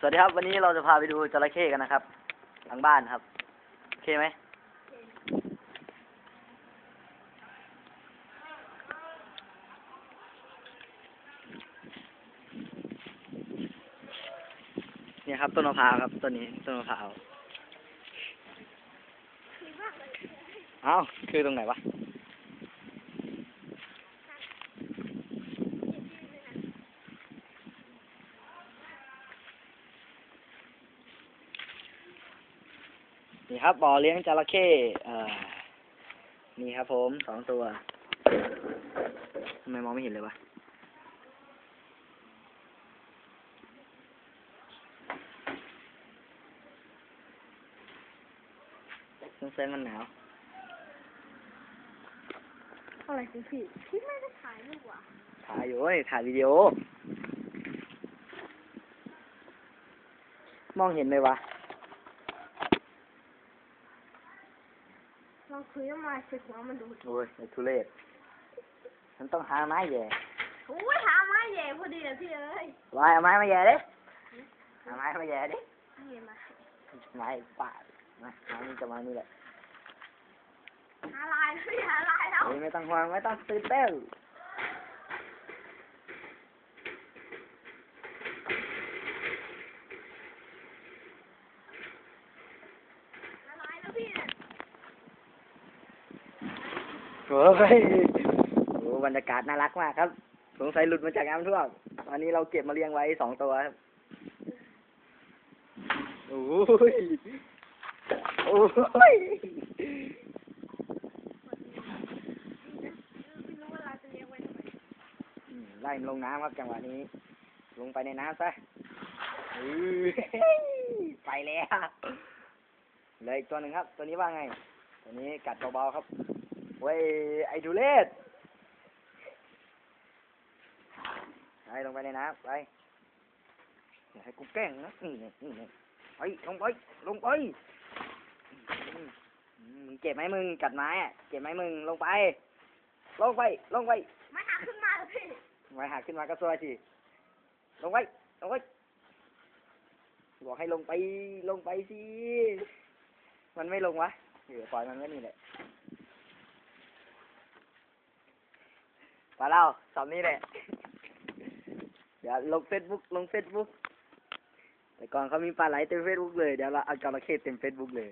สวัสดีครับ วันนี้เราจะพาไปดูจระเข้กันนะครับทางบ้านครับโอเคไหมเนี่ยครับต้นมะพร้าวครับต้นนี้ต้นมะพร้าวเอ้าคือตรงไหนวะ นี่ครับบ่อเลี้ยงจระเข้เอ่อนี่ครับผมสองตัวทำไมมองไม่เห็นเลยวะสงสัยมันหนาวอะไรของพี่พี่ไม่ได้ถ่ายรูปอะถ่ายอยู่เว้ยถ่ายวิดีโอ มองเห็นไหมวะ ลองคุยน้ำลายใส่หัวมันดูโอ้ยไอ้ทุเรศมันต้องหาไม้แย่โอ้ยหาไม้ใหญ่พอดีเลยพี่เอ้ยวายเอาไม้มาแย่ดิหาไม้มาแย่ดินี่มาไม้ป่านะไม้นี่จะมานี่แหละหาลายแล้วพี่หาลายแล้วเฮ้ยไม่ต้องห่วงไม่ต้องตื่นเต้น หาลายแล้วพี่เนี่ย โอ้ยโอ้บรรยากาศน่ารักมากครับ สงสัยหลุดมาจากน้ำท่วมตอนนี้เราเก็บมาเลี้ยงไว้สองตัวครับโอ้ยโอ้ยไล่ลงน้ำครับจังหวะนี้ ลงไปในน้ำซะไปแล้วเลืออีกตัวหนึ่งครับ ตัวนี้ว่าไง ตัวนี้กัดเบาๆครับ เว้ยไอดูเลสไปลงไปในน้ำไปอย่าให้กูแกล้งนะนี่นี่นี่นี่ไปลงไปลงไปอืมอืมมึงเจ็บไหมมึงกัดไม้อะเจ็บไหมมึงลงไป ลงไปลงไปไม่หาขึ้นมาแล้วพี่ไว้หักขึ้นมาก็ซวยสิลงไว้ลงไว้บอกให้ลงไปลงไปสิมันไม่ลงวะเดี๋ยวปล่อยมันไว้นี่แหละ ปลาเล่าสอบนี้แหละ เดี๋ยวลงเฟซบุ๊กลงเฟซบุ๊กแต่ก่อนเขามีปลาไหลเต็มเฟซบุ๊กเลย เดี๋ยวเราเอาจระเข้เต็มเฟซบุ๊กเลย